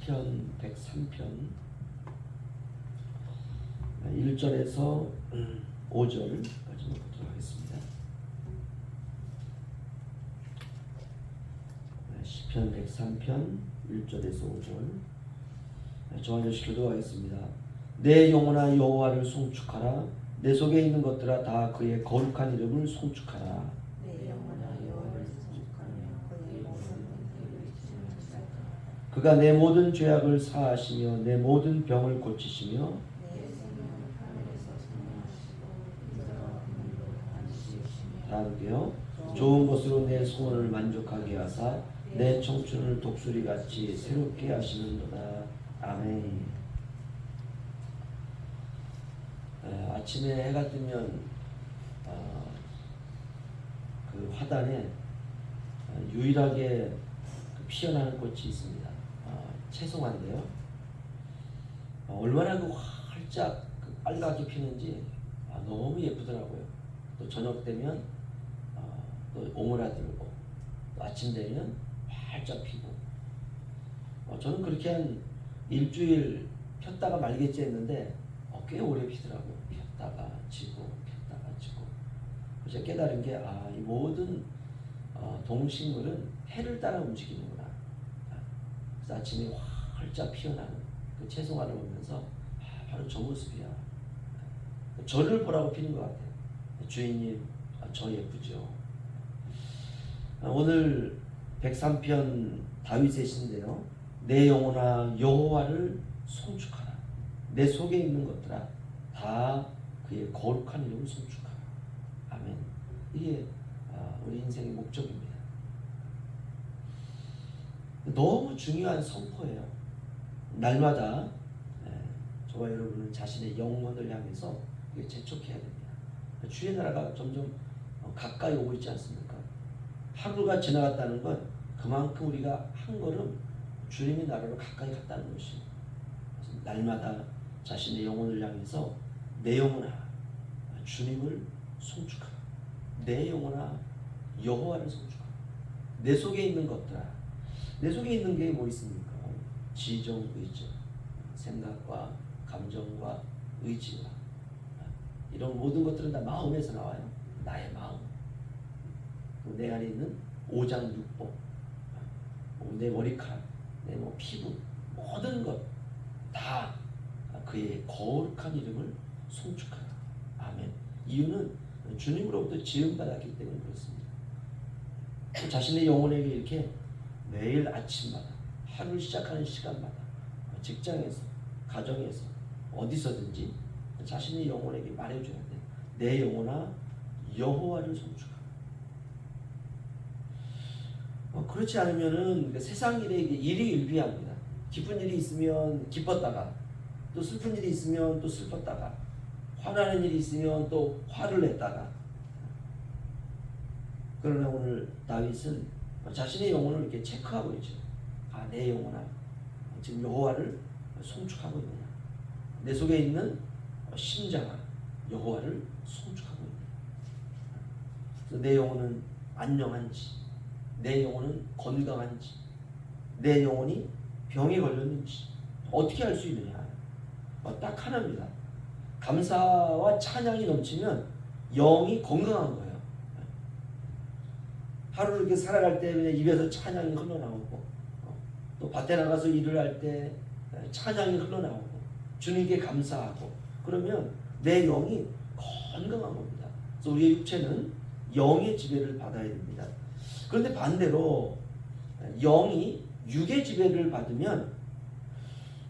시편 103편 1절에서 5절까지 보도록 하겠습니다. 네, 시편 103편 1절에서 5절 저와 여시 기도하겠습니다. 내 영혼아 여호와를 송축하라 내 속에 있는 것들아 다 그의 거룩한 이름을 송축하라 내 영혼아 여호와를 송축하며 그의 모든 은혜를 주시옵소서. 그가 내 모든 죄악을 사하시며 내 모든 병을 고치시며 다음게요. 좋은 것으로 내 소원을 만족하게 하사 내 청춘을 독수리 같이 새롭게 하시는도다. 아멘. 에, 아침에 해가 뜨면 어, 그 화단에 어, 유일하게 그 피어나는 꽃이 있습니다 어, 채송화인데요? 어, 얼마나 그 활짝 그 빨갛게 피는지 아, 너무 예쁘더라고요. 또 저녁 되면 어, 또 오므라 들고 또 아침 되면 활짝 피고. 어, 저는 그렇게 한 일주일 폈다가 말겠지 했는데 어, 꽤 오래 피더라고요. 폈다가 지고 폈다가 지고. 그래서 깨달은 게 아 이 모든 어, 동식물은 해를 따라 움직이는구나. 아, 아침에 활짝 피어나는 그 채송화를 보면서 아, 바로 저 모습이야 저를 보라고 피는 것 같아요 주인님 아, 저 예쁘죠 아, 오늘 103편 다윗의 시인데요. 내 영혼아 여호와를 송축하라. 내 속에 있는 것들아 다 그의 거룩한 이름을 송축하라. 아멘. 이게 아, 우리 인생의 목적입니다. 너무 중요한 선포예요. 날마다 예, 저와 여러분은 자신의 영혼을 향해서 재촉해야 됩니다. 주의 나라가 점점 어, 가까이 오고 있지 않습니까? 하루가 지나갔다는 건 그만큼 우리가 한 걸음 주님의 나라로 가까이 갔다는 것이에요. 날마다 자신의 영혼을 향해서 내 영혼아 주님을 송축하라. 내 영혼아 여호와를 송축하라. 내 속에 있는 것들아. 내 속에 있는 게 뭐 있습니까? 지정, 의정, 생각과 감정과 의지와 이런 모든 것들은 다 마음에서 나와요. 나의 마음. 내 안에 있는 오장육부, 내 머리카락, 내 뭐 피부, 모든 것 다 그의 거룩한 이름을 송축하라. 아멘. 이유는 주님으로부터 지음받았기 때문에 그렇습니다. 자신의 영혼에게 이렇게 매일 아침마다 하루를 시작하는 시간마다 직장에서, 가정에서, 어디서든지 자신의 영혼에게 말해줘야 돼. 내 영혼아 여호와를 송축하라. 어, 그렇지 않으면은 그 세상 일에 이게 일이 일비합니다. 기쁜 일이 있으면 기뻤다가 또 슬픈 일이 있으면 또 슬펐다가 화나는 일이 있으면 또 화를 냈다가 그러나 오늘 다윗은 자신의 영혼을 이렇게 체크하고 있죠. 아, 내 영혼아 지금 여호와를 송축하고 있느냐? 내 속에 있는 심장아 여호와를 송축하고 있느냐? 내 영혼은 안녕한지 내 영혼은 건강한지 내 영혼이 병에 걸렸는지 어떻게 알 수 있느냐 어, 딱 하나입니다 감사와 찬양이 넘치면 영이 건강한 거예요 하루를 이렇게 살아갈 때 그냥 입에서 찬양이 흘러나오고 어, 또 밭에 나가서 일을 할 때 찬양이 흘러나오고 주님께 감사하고 그러면 내 영이 건강한 겁니다 그래서 우리의 육체는 영의 지배를 받아야 됩니다 그런데 반대로 영이 육의 지배를 받으면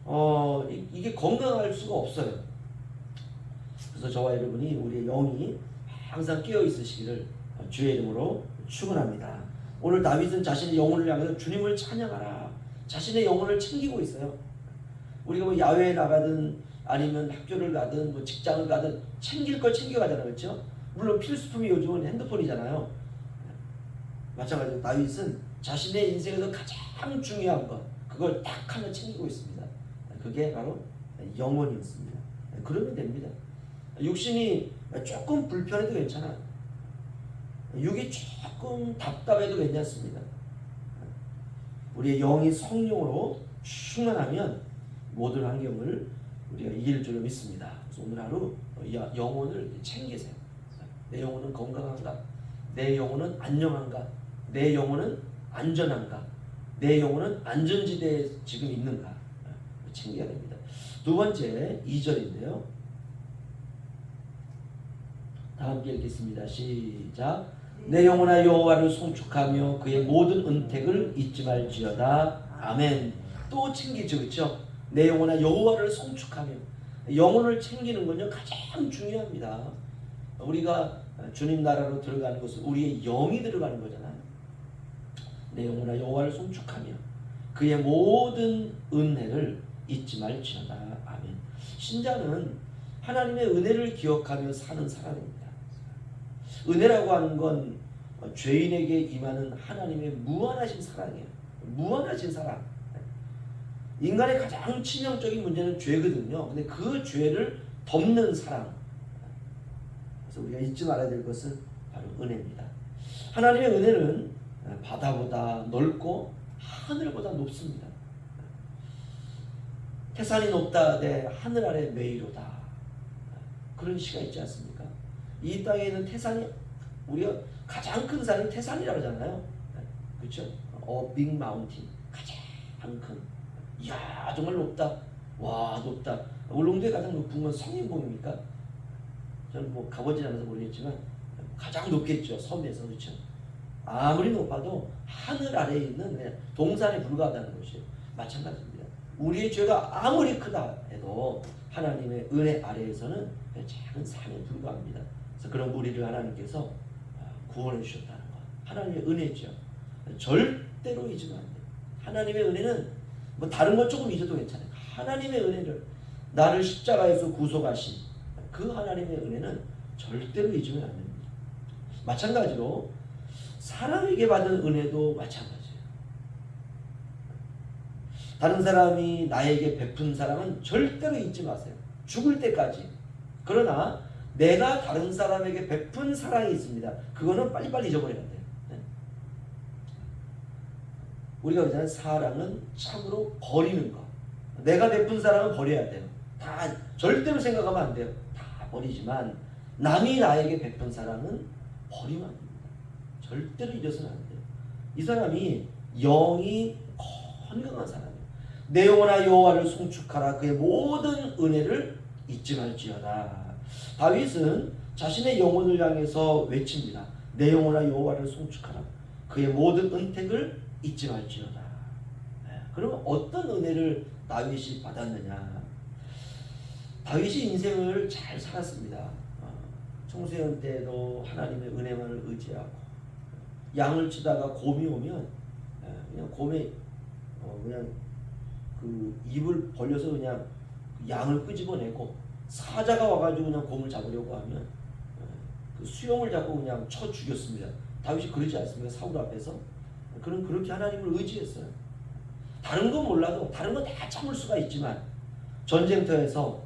어 이- 이게 건강할 수가 없어요. 그래서 저와 여러분이 우리의 영이 항상 깨어 있으시기를 주의 이름으로 축원합니다. 오늘 다윗은 자신의 영혼을 향해서 주님을 찬양하라. 자신의 영혼을 챙기고 있어요. 우리가 뭐 야외에 나가든 아니면 학교를 가든 뭐 직장을 가든 챙길 걸 챙겨가잖아요, 그렇죠? 물론 필수품이 요즘은 핸드폰이잖아요. 마찬가지로 다윗은 자신의 인생에서 가장 중요한 것 그걸 딱 하나 챙기고 있습니다. 그게 바로 영혼이었습니다. 그러면 됩니다. 육신이 조금 불편해도 괜찮아. 육이 조금 답답해도 괜찮습니다. 우리의 영이 성령으로 충만하면 모든 환경을 우리가 이길 줄로 믿습니다. 그래서 오늘 하루 여- 영혼을 챙기세요. 내 영혼은 건강한가? 내 영혼은 안녕한가? 내 영혼은 안전한가? 내 영혼은 안전지대에 지금 있는가? 챙겨야 됩니다. 두 번째 2절인데요. 다 함께 읽겠습니다. 시작. 내 영혼아 여호와를 송축하며 그의 모든 은택을 잊지 말지어다. 아멘. 또 챙기죠, 그렇죠? 내 영혼아 여호와를 송축하며 영혼을 챙기는 건요 가장 중요합니다. 우리가 주님 나라로 들어가는 것은 우리의 영이 들어가는 거잖아요. 내 영혼아 여호와를 송축하며 그의 모든 은혜를 잊지 말지어다. 아멘. 신자는 하나님의 은혜를 기억하며 사는 사람입니다. 은혜라고 하는 건 죄인에게 임하는 하나님의 무한하신 사랑이에요. 무한하신 사랑. 인간의 가장 치명적인 문제는 죄거든요. 근데 그 죄를 덮는 사랑. 그래서 우리가 잊지 말아야 될 것은 바로 은혜입니다. 하나님의 은혜는 바다보다 넓고 하늘보다 높습니다. 태산이 높다 내 하늘 아래 메이로다. 그런 시가 있지 않습니까? 이 땅에 있는 태산이 우리가 가장 큰 산이 태산이라고 하잖아요. 그렇죠? 어, 빅 마운틴 가장 큰. 이야 정말 높다. 와 높다. 울릉도에 가장 높은 건 성인봉입니까? 저는 뭐 가보진 않아서 모르겠지만 가장 높겠죠 섬에서 그렇죠. 아무리 높아도 하늘 아래에 있는 그냥 동산에 불과하다는 것이에요. 마찬가지입니다. 우리의 죄가 아무리 크다 해도 하나님의 은혜 아래에서는 그냥 작은 산에 불과합니다. 그래서 그런 우리를 하나님께서 구원해 주셨다는 것. 하나님의 은혜죠. 절대로 잊으면 안 돼요. 하나님의 은혜는 뭐 다른 것 조금 잊어도 괜찮아요. 하나님의 은혜를 나를 십자가에서 구속하신 그 하나님의 은혜는 절대로 잊으면 안 됩니다. 마찬가지로 사람에게 받은 은혜도 마찬가지예요. 다른 사람이 나에게 베푼 사랑은 절대로 잊지 마세요. 죽을 때까지. 그러나 내가 다른 사람에게 베푼 사랑이 있습니다. 그거는 빨리빨리 잊어버려야 돼요. 네. 우리가 그러잖아요. 사랑은 참으로 버리는 거. 내가 베푼 사랑은 버려야 돼요. 다 절대로 생각하면 안 돼요. 다 버리지만 남이 나에게 베푼 사랑은 버리면 안 됩니다. 절대로 잊어서는 안 돼요. 이 사람이 영이 건강한 사람이에요. 내 영혼아 여호와를 송축하라 그의 모든 은혜를 잊지 말지어다. 다윗은 자신의 영혼을 향해서 외칩니다. 내 영혼아 여호와를 송축하라 그의 모든 은택을 잊지 말지어다. 네, 그러면 어떤 은혜를 다윗이 받았느냐? 다윗이 인생을 잘 살았습니다. 어, 청소년 때도 하나님의 은혜만을 의지하고 양을 치다가 곰이 오면 예, 그냥 곰에 어, 그냥 그 입을 벌려서 그냥 양을 끄집어내고 사자가 와가지고 그냥 곰을 잡으려고 하면 예, 그 수염을 잡고 그냥 쳐 죽였습니다. 다윗이 그러지 않습니까? 사울 앞에서 그런 그렇게 하나님을 의지했어요. 다른 건 몰라도 다른 건 다 참을 수가 있지만 전쟁터에서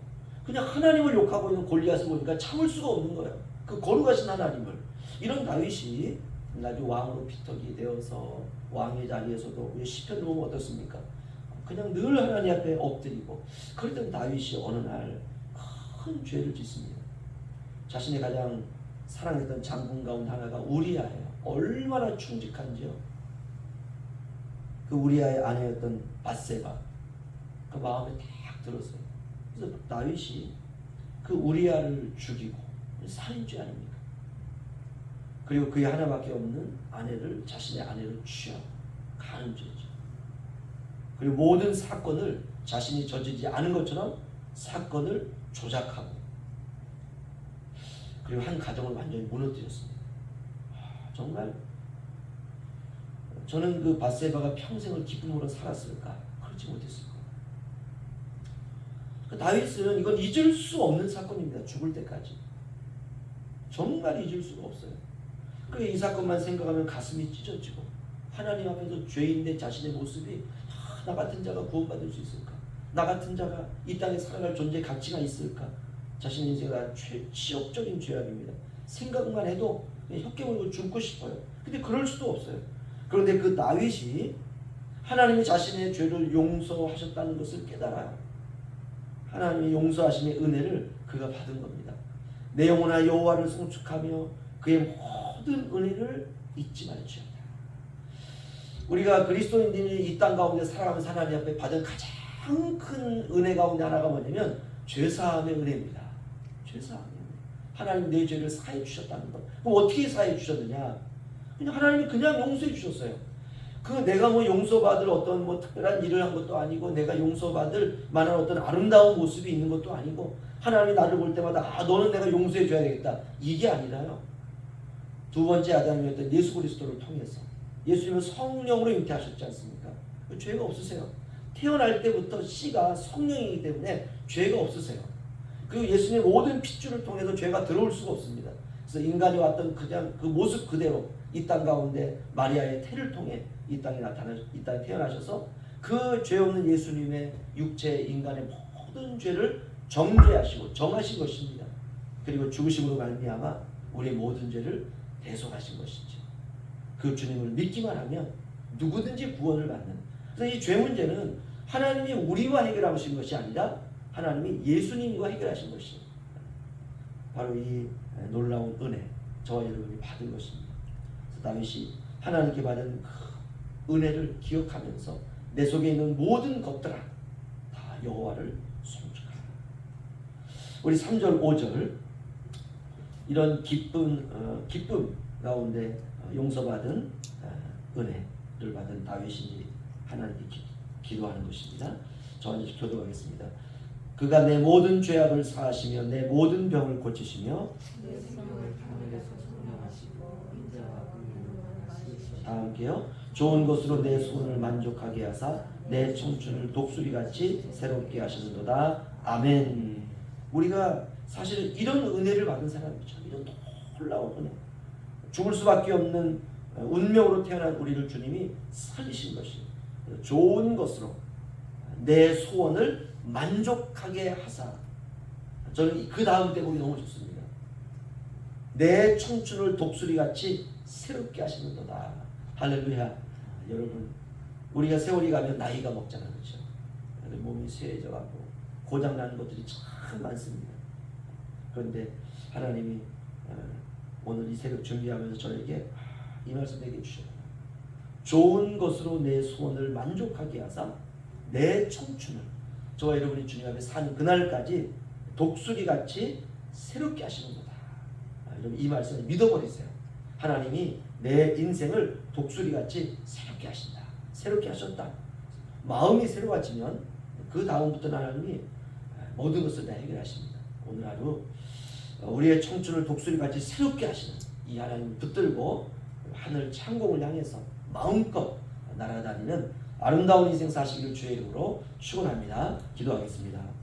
그냥 하나님을 욕하고 있는 골리앗을 보니까 참을 수가 없는 거예요. 그 거룩하신 하나님을 이런 다윗이 나중에 왕으로 피터기 되어서 왕의 자리에서도 시편 보면 어떻습니까? 그냥 늘 하나님 앞에 엎드리고 그랬던 다윗이 어느 날 큰 죄를 짓습니다. 자신이 가장 사랑했던 장군 가운데 하나가 우리아예요. 얼마나 충직한지요. 그 우리아의 아내였던 바세바 그 마음에 딱 들었어요. 그래서 다윗이 그 우리아를 죽이고 살인죄 아닙니까? 그리고 그의 하나밖에 없는 아내를 자신의 아내를 취하고 가는 죄죠. 그리고 모든 사건을 자신이 저지르지 않은 것처럼 사건을 조작하고 그리고 한 가정을 완전히 무너뜨렸습니다. 아, 정말 저는 그 바세바가 평생을 기쁨으로 살았을까? 그렇지 못했을 거예요. 그 다윗은 이건 잊을 수 없는 사건입니다. 죽을 때까지. 정말 잊을 수가 없어요. 그래 이 사건만 생각하면 가슴이 찢어지고 하나님 앞에서 죄인된 자신의 모습이 아, 나 같은 자가 구원받을 수 있을까? 나 같은 자가 이 땅에 살아갈 존재 가치가 있을까? 자신의 인생은 죄, 치욕적인 죄악입니다. 생각만 해도 물고 죽고 싶어요. 근데 그럴 수도 없어요. 그런데 그 다윗이 하나님이 자신의 죄를 용서하셨다는 것을 깨달아요. 하나님이 용서하심의 은혜를 그가 받은 겁니다. 내 영혼아 여호와를 송축하며 그의 모든 은혜를 잊지 말지어다. 우리가 그리스도인들이 이 땅 가운데 살아가면서 하나님 앞에 받은 가장 큰 은혜 가운데 하나가 뭐냐면 죄사함의 은혜입니다. 죄사함의 은혜. 하나님 내 죄를 사해 주셨다는 것. 그럼 어떻게 사해 주셨느냐? 그냥 하나님이 그냥 용서해 주셨어요. 그 내가 뭐 용서받을 어떤 뭐 특별한 일을 한 것도 아니고 내가 용서받을 만한 어떤 아름다운 모습이 있는 것도 아니고 하나님이 나를 볼 때마다 아 너는 내가 용서해 줘야 되겠다 이게 아니라요. 두 번째 아담이었던 예수 그리스도를 통해서 예수님은 성령으로 잉태하셨지 않습니까? 그 죄가 없으세요. 태어날 때부터 씨가 성령이기 때문에 죄가 없으세요. 그리고 예수님 모든 핏줄을 통해서 죄가 들어올 수가 없습니다. 그래서 인간이 왔던 그냥 그 모습 그대로 이 땅 가운데 마리아의 태를 통해 이 땅에 나타나 이 땅에 태어나셔서 그 죄 없는 예수님의 육체 인간의 모든 죄를 정죄하시고 정하신 것입니다. 그리고 죽으심으로 말미암아 우리의 모든 죄를 대속하신 것이죠. 그 주님을 믿기만 하면 누구든지 구원을 받는. 그래서 이 죄 문제는 하나님이 우리와 해결하신 것이 아니라 하나님이 예수님과 해결하신 것이 바로 이 놀라운 은혜 저와 여러분이 받은 것입니다. 그래서 다윗이 하나님께 받은 그 은혜를 기억하면서 내 속에 있는 모든 것들아 다 여호와를 송축하라. 우리 3절 5절 이런 기쁜 어, 기쁨 가운데 어, 용서받은 어, 은혜를 받은 다윗이 하나님께 기, 기도하는 것입니다. 저 이제 교도하겠습니다. 그가 내 모든 죄악을 사하시며 내 모든 병을 고치시며. 다 함께요. 좋은 것으로 내 소원을 만족하게 하사 내 청춘을 독수리같이 새롭게 하시는도다. 아멘. 우리가 사실 이런 은혜를 받은 사람이죠. 이런 놀라운 은혜. 죽을 수밖에 없는 운명으로 태어난 우리를 주님이 살리신 것이 좋은 것으로 내 소원을 만족하게 하사. 저는 그 다음 대목이 너무 좋습니다. 내 청춘을 독수리 같이 새롭게 하시는도다. 할렐루야. 여러분, 우리가 세월이 가면 나이가 먹잖아요. 그렇죠? 몸이 쇠해져 가고 고장나는 것들이 참 많습니다. 그런데 하나님이 어, 오늘 이 새벽 준비하면서 저에게 아, 이 말씀 내게 주셔요. 좋은 것으로 내 소원을 만족하게 하사 내 청춘을 저와 여러분이 주님 앞에 산 그날까지 독수리 같이 새롭게 하시는 거다. 아, 여러분 이 말씀을 믿어버리세요. 하나님이 내 인생을 독수리 같이 새롭게 하신다. 새롭게 하셨다. 마음이 새로워지면 그 다음부터 하나님이 모든 것을 다 해결하십니다. 오늘 하루 우리의 청춘을 독수리 같이 새롭게 하시는 이 하나님을 붙들고 하늘 창공을 향해서 마음껏 날아다니는 아름다운 인생 사시기를 주의 이름으로 축원합니다. 기도하겠습니다.